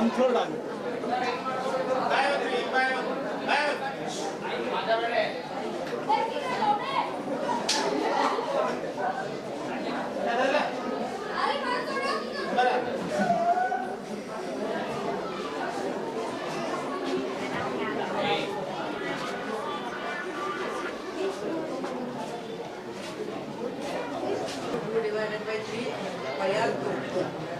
Control রাখবে divided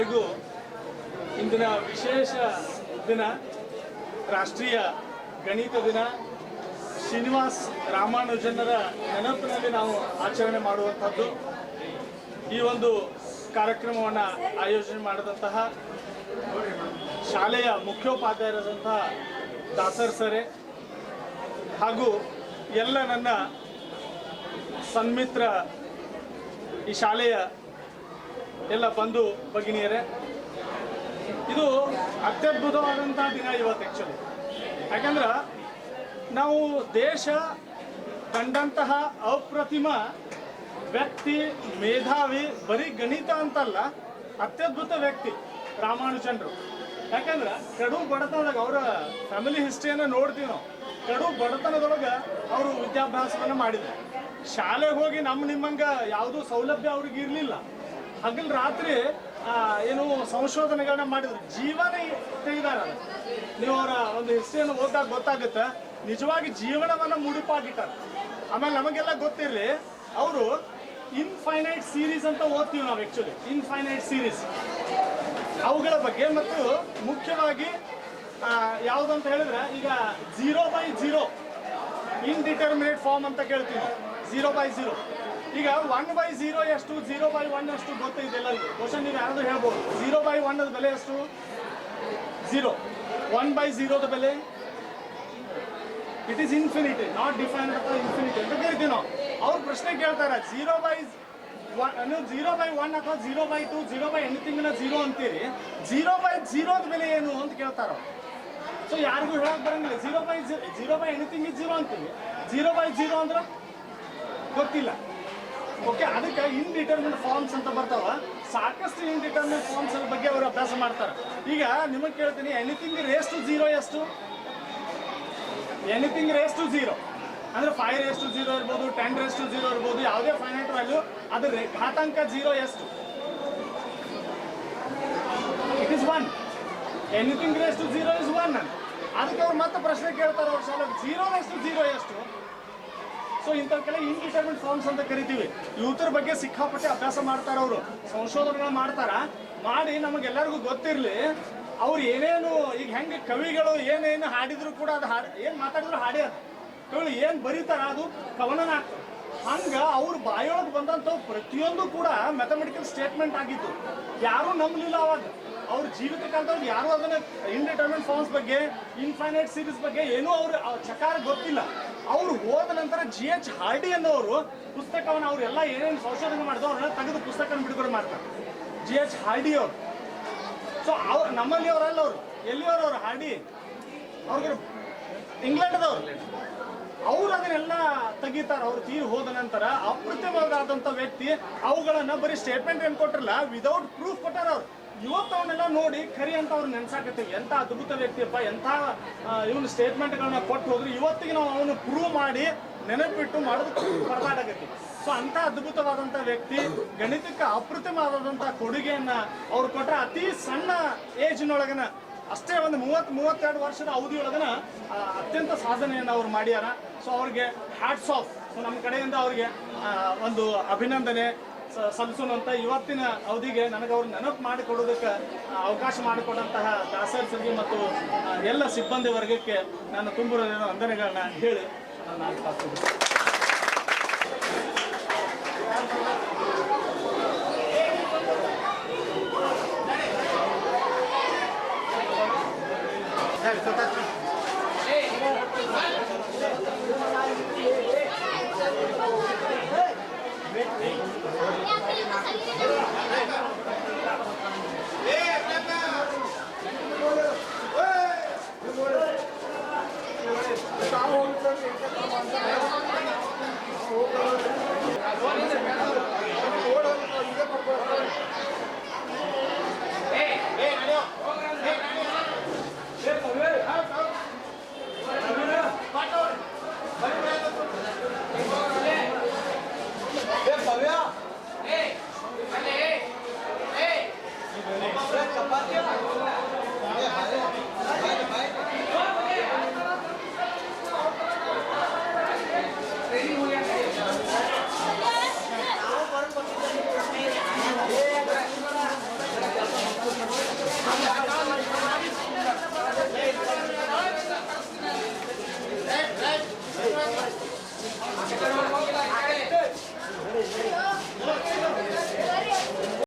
ಹಾಗೂ ಇಂದಿನ ವಿಶೇಷ ದಿನ, ರಾಷ್ಟ್ರೀಯ ಗಣಿತ ದಿನ. ಶ್ರೀನಿವಾಸ್ ರಾಮಾನುಜನರ ನೆನಪಿನಲ್ಲಿ ನಾವು ಆಚರಣೆ ಮಾಡುವಂಥದ್ದು. ಈ ಒಂದು ಕಾರ್ಯಕ್ರಮವನ್ನು ಆಯೋಜನೆ ಮಾಡಿದಂತಹ ಶಾಲೆಯ ಮುಖ್ಯೋಪಾಧ್ಯಾಯರಾದಂತಹ ದಾಸರ್ ಸರೆ ಹಾಗೂ ಎಲ್ಲ ನನ್ನ ಸನ್ಮಿತ್ರ ಈ ಶಾಲೆಯ ಎಲ್ಲ ಬಂದು ಭಗಿನಿಯರೇ, ಇದು ಅತ್ಯದ್ಭುತವಾದಂಥ ದಿನ ಇವತ್ತು ಆ್ಯಕ್ಚುಲಿ ಯಾಕಂದ್ರೆ ನಾವು ದೇಶ ಕಂಡಂತಹ ಅಪ್ರತಿಮ ವ್ಯಕ್ತಿ, ಮೇಧಾವಿ, ಬರೀ ಗಣಿತ ಅಂತಲ್ಲ, ಅತ್ಯದ್ಭುತ ವ್ಯಕ್ತಿ ರಾಮಾನುಜನ್ರು. ಯಾಕಂದ್ರೆ ಕಡು ಬಡತನದಾಗ ಅವರ ಫ್ಯಾಮಿಲಿ ಹಿಸ್ಟ್ರಿಯನ್ನು ನೋಡ್ತೀವಿ ನಾವು. ಕಡು ಬಡತನದೊಳಗೆ ಅವರು ವಿದ್ಯಾಭ್ಯಾಸವನ್ನು ಮಾಡಿದ್ರು. ಶಾಲೆಗೆ ಹೋಗಿ ನಮ್ಮ ನಿಮ್ಮಂಗ ಯಾವುದೂ ಸೌಲಭ್ಯ ಅವ್ರಿಗೆ ಇರಲಿಲ್ಲ. ಹಗಲ್ ರಾತ್ರಿ ಏನು ಸಂಶೋಧನೆಗಳನ್ನ ಮಾಡಿದ್ರು. ಜೀವನ ತೆಗೆದಾರ ನೀವು ಅವರ ಒಂದು ಹಿಸ್ಟ್ರಿಯನ್ನು ಓದಾಗ ಗೊತ್ತಾಗುತ್ತೆ. ನಿಜವಾಗಿ ಜೀವನವನ್ನ ಮುಡಿಪಾಗಿಟ್ಟಾರ. ಆಮೇಲೆ ನಮಗೆಲ್ಲ ಗೊತ್ತಿರಲಿ, ಅವರು ಇನ್ಫೈನೈಟ್ ಸೀರೀಸ್ ಅಂತ ಓದ್ತೀವಿ ನಾವು ಆ್ಯಕ್ಚುಲಿ ಇನ್ಫೈನೈಟ್ ಸೀರೀಸ್ ಅವುಗಳ ಬಗ್ಗೆ ಮತ್ತು ಮುಖ್ಯವಾಗಿ ಯಾವುದಂತ ಹೇಳಿದ್ರೆ, ಈಗ zero by zero indeterminate form ಅಂತ ಕೇಳ್ತೀವಿ. ಜೀರೋ ಬೈ ಜೀರೋ ಈಗ ಒನ್ ಬೈ ಜೀರೋ ಎಷ್ಟು ಜೀರೋ ಬೈ ಒನ್ ಎಷ್ಟು ಗೊತ್ತಿದೆ ಎಲ್ಲರಿಗೂ. ಕ್ವಶನ್ ನೀವು ಯಾರಾದ್ರೂ ಹೇಳ್ಬೋದು? ಜೀರೋ ಬೈ ಒನ್ ಬೆಲೆ ಎಷ್ಟು? ಜೀರೋ ಒನ್ ಬೈ ಜೀರೋದ ಬೆಲೆ? It is infinity not defined ಅಥವಾ ಇನ್ಫಿನಿಟಿ ಅಂತ ಕರಿತೀವಿ ನಾವು. ಅವ್ರು ಪ್ರಶ್ನೆ ಕೇಳ್ತಾರೆ ಜೀರೋ ಬೈ ನೀವು ಜೀರೋ ಬೈ ಒನ್ ಅಥವಾ zero by two zero by ಎನಿಥಿಂಗ್ನ zero ಅಂತೀರಿ. ಜೀರೋ ಬೈ ಜೀರೋದ ಬೆಲೆ ಏನು ಅಂತ ಕೇಳ್ತಾರೆ ಸೊ ಯಾರಿಗೂ ಹೇಳಕ್ ಬರಂಗಿಲ್ಲ. Zero by zero by anything is zero ಅಂತೀವಿ ಜೀರೋ ಬೈ ಜೀರೋ ಅಂದ್ರೆ ಗೊತ್ತಿಲ್ಲ. ಓಕೆ ಅದಕ್ಕೆ ಇನ್ಡಿಟರ್ಮಿನ್ ಫಾರ್ಮ್ಸ್ ಅಂತ ಬರ್ತಾವ. ಸಾಕಷ್ಟು ಇನ್ಡಿಟರ್ಮಿನ್ ಫಾರ್ಮ್ಸ್ ಬಗ್ಗೆ ಅವರು ಅಭ್ಯಾಸ ಮಾಡ್ತಾರೆ. ಈಗ ನಿಮಗೆ ಕೇಳ್ತೀನಿ ಎನಿಥಿಂಗ್ ರೇಸ್ ಟು ಜೀರೋ ಎಷ್ಟು? ಎನಿಥಿಂಗ್ ರೇಸ್ ಟು ಜೀರೋ ಅಂದ್ರೆ ಫೈವ್ ರೇಸ್ ಟು ಜೀರೋ ಇರ್ಬೋದು ಟೆನ್ ರೇಸ್ ಟು ಜೀರೋ ಇರ್ಬೋದು, ಯಾವುದೇ ಫೈನೈಟ್ ವ್ಯಾಲ್ಯೂ ಅದು ಘಾತಾಂಕ ಜೀರೋ ಎಷ್ಟು? It is one anything raise to zero is one ಅದಕ್ಕೆ ಅವ್ರು ಮತ್ತೆ ಪ್ರಶ್ನೆ ಕೇಳ್ತಾರೆ ಅವ್ರ ಶಾಲೆಗೆ ಜೀರೋ ರೇಸ್ ಟು ಜೀರೋ ಎಷ್ಟು? ಸೊ ಇಂಥವ್ಕೆಲ್ಲ ಇಂಡಿಪೆಂಡೆಂಟ್ ಫಾರ್ಮ್ಸ್ ಅಂತ ಕರಿತೀವಿ. ಇವ್ರ ಬಗ್ಗೆ ಸಿಕ್ಕಾಪಟ್ಟೆ ಅಭ್ಯಾಸ ಮಾಡ್ತಾರ ಅವರು. ಸಂಶೋಧನೆಗಳು ಮಾಡ್ತಾರ? ಮಾಡಿ ನಮಗೆಲ್ಲರಿಗೂ ಗೊತ್ತಿರಲಿ. ಅವ್ರು ಏನೇನು, ಈಗ ಹೆಂಗೆ ಕವಿಗಳು ಏನೇನು ಹಾಡಿದ್ರು ಕೂಡ ಅದು ಹಾಡು, ಏನು ಮಾತಾಡಿದ್ರು ಹಾಡಿ ಅದು ಕವಿಗಳು ಏನು ಬರೀತಾರ ಅದು ಕವನನ. ಆಗ್ತದೆ ಹಂಗ ಅವ್ರ ಬಾಯೊಳಗೆ ಬಂದಂಥವು ಪ್ರತಿಯೊಂದು ಕೂಡ ಮ್ಯಾಥಮೆಟಿಕಲ್ ಸ್ಟೇಟ್ಮೆಂಟ್ ಆಗಿತ್ತು ಯಾರೂ ನಂಬಲಿಲ್ಲ ಅವಾಗ. ಅವ್ರ ಜೀವಿತ ಕಾಲದವ್ರು ಯಾರು ಅದನ್ನ ಇಂಡಿಟರ್ಮೆಂಟ್ ಫಾರ್ಮ್ಸ್ ಬಗ್ಗೆ ಇನ್ಫೈನೈಟ್ ಸೀರೀಸ್ ಬಗ್ಗೆ ಏನೂ ಅವ್ರ ಚಕಾರ ಗೊತ್ತಿಲ್ಲ. ಅವ್ರು ಹೋದ ನಂತರ ಜಿ ಎಚ್ ಹಾರ್ಡಿ ಅನ್ನೋರು ಪುಸ್ತಕವನ್ನು ಅವ್ರು ಎಲ್ಲ ಏನೇನು ಸಂಶೋಧನೆ ಮಾಡಿದ್ರು ಅವ್ರನ್ನ ತೆಗೆದು ಪುಸ್ತಕನ ಬಿಡುಗಡೆ ಮಾಡ್ತಾರೆ. ಜಿ ಎಚ್ ಹಾರ್ಡಿ ಅವರು. ಸೊ ಅವ್ರು ನಮ್ಮಲ್ಲಿ ಅವರಲ್ಲ ಅವರು. ಎಲ್ಲಿಯವರು ಅವ್ರು? ಹಾರ್ಡಿ. ಅವ್ರಿಗೆ ಇಂಗ್ಲೆಂಡ್ದವ್ರು. ಅವ್ರು ಅದನ್ನೆಲ್ಲ ತೆಗಿತಾರೆ. ಅವ್ರು ತೀರ್ ಹೋದ ನಂತರ ಅಪ್ರತಿಮವಾದಂಥ ವ್ಯಕ್ತಿ ಅವುಗಳನ್ನ ಬರೀ ಸ್ಟೇಟ್ಮೆಂಟ್ ಏನು ಕೊಟ್ಟಿರಲ್ಲ ವಿದೌಟ್ ಪ್ರೂಫ್ ಕೊಟ್ಟಾರ ಅವ್ರು. ಇವತ್ತು ಅವನ್ನೆಲ್ಲ ನೋಡಿ ಖರಿ ಅಂತ ಅವ್ರು ನೆನ್ಸಾಕತ್ತೀವಿ ಎಂಥ ಅದ್ಭುತ ವ್ಯಕ್ತಿಯಪ್ಪ, ಎಂಥ ಇವನು ಸ್ಟೇಟ್ಮೆಂಟ್ಗಳನ್ನ ಕೊಟ್ಟು ಹೋದ್ರೆ. ಇವತ್ತಿಗೆ ನಾವು ಅವನು ಪ್ರೂವ್ ಮಾಡಿ, ನೆನಪಿಟ್ಟು ಮಾಡೋದು ಪರದಾಡಕತ್ತೀವಿ ಸೊ ಅಂತ ಅದ್ಭುತವಾದಂಥ ವ್ಯಕ್ತಿ, ಗಣಿತಕ್ಕೆ ಅಪ್ರತಿಮವಾದಂಥ ಕೊಡುಗೆಯನ್ನ ಅವ್ರು ಕೊಟ್ಟ ಅತಿ ಸಣ್ಣ ಏಜ್ನೊಳಗನ, ಅಷ್ಟೇ ಒಂದು ಮೂವತ್ ಮೂವತ್ತೆರಡು ವರ್ಷದ ಅವಧಿಯೊಳಗನ ಅತ್ಯಂತ ಸಾಧನೆಯನ್ನು ಅವ್ರು ಮಾಡ್ಯಾರ. ಸೊ ಅವ್ರಿಗೆ ಹ್ಯಾಟ್ಸ್ ಆಫ್ ಸೊ ನಮ್ಮ ಕಡೆಯಿಂದ ಅವ್ರಿಗೆ ಒಂದು ಅಭಿನಂದನೆ. ಸ- ಸಲ್ಲಿಸೋಣಂತ ಇವತ್ತಿನ ಅವಧಿಗೆ ನನಗೆ ಅವ್ರು ನೆನಪು ಮಾಡಿಕೊಡೋದಕ್ಕೆ ಅವಕಾಶ ಮಾಡಿಕೊಡಂತಹ ದಾಸರ್ ಸರ್ಗಿ ಮತ್ತು ಎಲ್ಲ ಸಿಬ್ಬಂದಿ ವರ್ಗಕ್ಕೆ ನಾನು ತುಂಬ ವಂದನೆಗಳನ್ನ ಹೇಳಿ ನನ್ನ Hey, hey, I know.